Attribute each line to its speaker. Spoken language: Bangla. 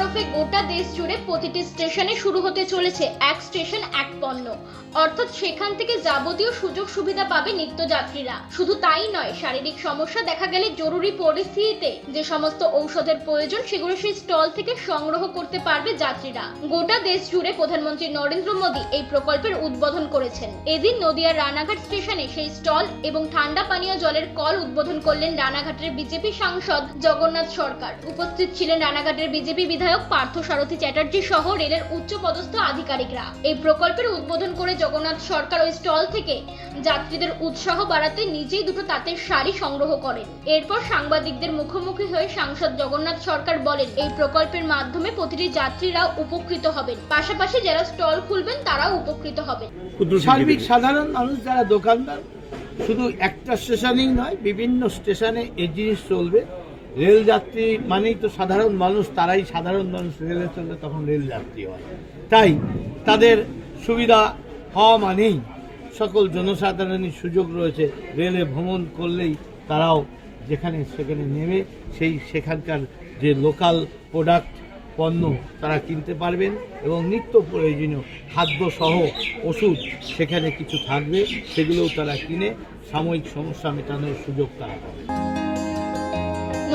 Speaker 1: তরফে গোটা দেশ জুড়ে প্রতিটি স্টেশনে শুরু হতে চলেছে এক স্টেশন, এক পণ্য। অর্থাৎ সেখান থেকে যাবতীয় সুযোগ সুবিধা পাবে নিত্যযাত্রীরা। শুধু তাই নয়, শারীরিক সমস্যা দেখা গেলে জরুরি পরিস্থিতিতে যে সমস্ত ঔষধের প্রয়োজন, সেগুলো সেই স্টল থেকে সংগ্রহ করতে পারবে যাত্রীরা। গোটা দেশ জুড়ে প্রধানমন্ত্রী নরেন্দ্র মোদী এই প্রকল্পের উদ্বোধন করেছেন। এদিন নদিয়ার রানাঘাট স্টেশনে সেই স্টল এবং ঠান্ডা পানীয় জলের কল উদ্বোধন করলেন রানাঘাটের বিজেপি সাংসদ জগন্নাথ সরকার। উপস্থিত ছিলেন রানাঘাটের বিজেপি বিধায়ক পার্থ সারথী চ্যাটার্জি সহ রেলের উচ্চপদস্থ আধিকারিকরা। এই প্রকল্পের উদ্বোধন করে জগন্নাথ সরকার ওই স্টল থেকে যাত্রীদের উৎসাহ বাড়াতে নিজেই দুটো তাঁতের শাড়ি সংগ্রহ করেন। এরপর সাংবাদিকদের মুখোমুখি হয়ে সাংসদ জগন্নাথ সরকার বলেন এই প্রকল্পের মাধ্যমে প্রতিটি যাত্রীরা উপকৃত হবেন। পাশাপাশি যারা স্টল খুলবেন তারাও উপকৃত হবেন।
Speaker 2: সার্বিক সাধারণ মানুষ যারা দোকানদার শুধু একটা স্টেশনেই নয় বিভিন্ন স্টেশনে এই জিনিস চলবে। রেল যাত্রী মানেই তো সাধারণ মানুষ, তারাই সাধারণ মানুষ রেলে চলে তখন রেল যাত্রী হয়। তাই তাদের সুবিধা হওয়া মানেই সকল জনসাধারণের সুযোগ রয়েছে রেলে ভ্রমণ করলেই তারাও যেখানে সেখানে নেমে সেই সেখানকার যে লোকাল প্রোডাক্ট পণ্য তারা কিনতে পারবেন এবং নিত্য প্রয়োজনীয় খাদ্য সহ ওষুধ সেখানে কিছু থাকবে, সেগুলোও তারা কিনে সাময়িক সমস্যা মেটানোর সুযোগ তারা পাবে।